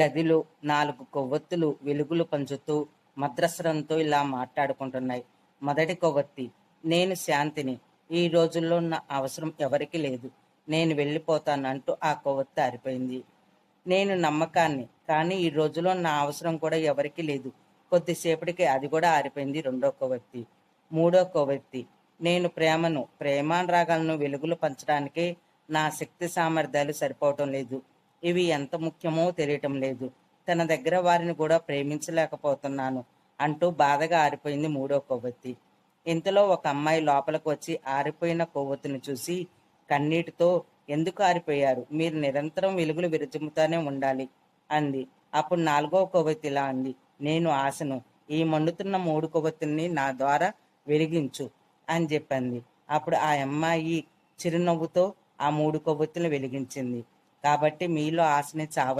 గదిలో నాలుగు కొవ్వొత్తులు వెలుగులు పంచుతూ మద్రస్వరంతో ఇలా మాట్లాడుకుంటున్నాయి. మొదటి కొవ్వొత్తి నేను శాంతిని ఈ రోజుల్లో నా అవసరం ఎవరికి లేదు. నేను వెళ్ళిపోతానంటూ ఆ కొవ్వొత్తి ఆరిపోయింది. నేను నమ్మకాన్ని కానీ ఈ రోజులో నా అవసరం కూడా ఎవరికి లేదు. కొద్దిసేపటికి అది కూడా ఆరిపోయింది రెండో కొవ్వొత్తి. మూడో కొవ్వొత్తి నేను ప్రేమను ప్రేమానురాగాలను వెలుగులు పంచడానికే నా శక్తి సామర్థ్యాలు సరిపోవటం లేదు. ఇవి ఎంత ముఖ్యమో తెలియటం లేదు. తన దగ్గర వారిని కూడా ప్రేమించలేకపోతున్నాను అంటూ బాధగా ఆరిపోయింది మూడో కొవ్వొత్తి. ఇంతలో ఒక అమ్మాయి లోపలికి వచ్చి ఆరిపోయిన కొవ్వొత్తిని చూసి కన్నీటితో ఎందుకు ఆరిపోయారు? మీరు నిరంతరం వెలుగులు విరుచుముతానే ఉండాలి అంది. అప్పుడు నాలుగో కొవ్వొత్తి ఇలా అంది. నేను ఆశను. ఈ మండుతున్న మూడు కొవ్వొత్తుల్ని నా ద్వారా వెలిగించు అని చెప్పింది. అప్పుడు ఆ అమ్మాయి చిరునవ్వుతో ఆ మూడు కొవ్వొత్తులు వెలిగించింది. కాబట్టి మీలో ఆశని చావ